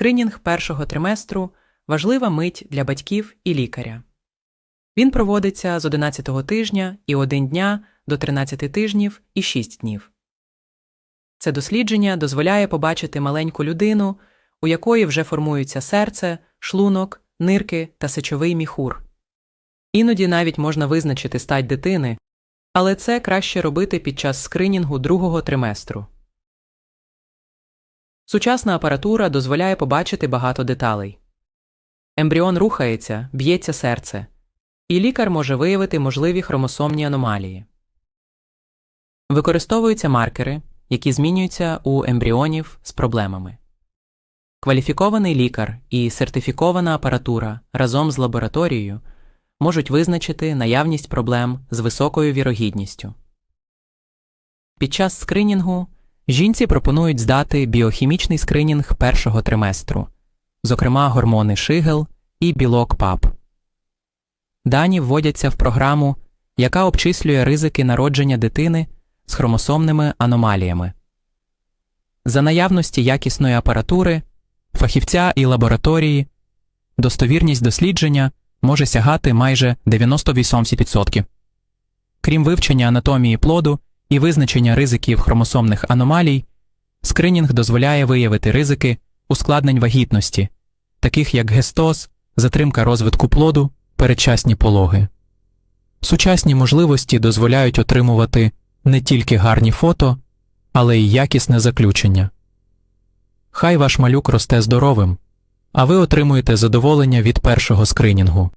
Скринінг першого триместру важлива мить для батьків і лікаря. Він проводиться з 11-го тижня і 1 дня до 13 тижнів і 6 днів. Це дослідження дозволяє побачити маленьку людину, у якої вже формуються серце, шлунок, нирки та сечовий міхур. Іноді навіть можна визначити стать дитини, але це краще робити під час скринінгу другого триместру. Сучасна апаратура дозволяє побачити багато деталей. Ембріон рухається, б'ється серце, і лікар може виявити можливі хромосомні аномалії. Використовуються маркери, які змінюються у ембріонів з проблемами. Кваліфікований лікар і сертифікована апаратура разом з лабораторією можуть визначити наявність проблем з високою вірогідністю. Під час скринінгу жінці пропонують здати біохімічний скринінг першого триместру, зокрема гормони шигел і білок ПАП. Дані вводяться в програму, яка обчислює ризики народження дитини з хромосомними аномаліями. За наявності якісної апаратури, фахівця і лабораторії, достовірність дослідження може сягати майже 98%. Крім вивчення анатомії плоду і визначення ризиків хромосомних аномалій, скринінг дозволяє виявити ризики ускладнень вагітності, таких як гестоз, затримка розвитку плоду, передчасні пологи. Сучасні можливості дозволяють отримувати не тільки гарні фото, але й якісне заключення. Хай ваш малюк росте здоровим, а ви отримуєте задоволення від першого скринінгу.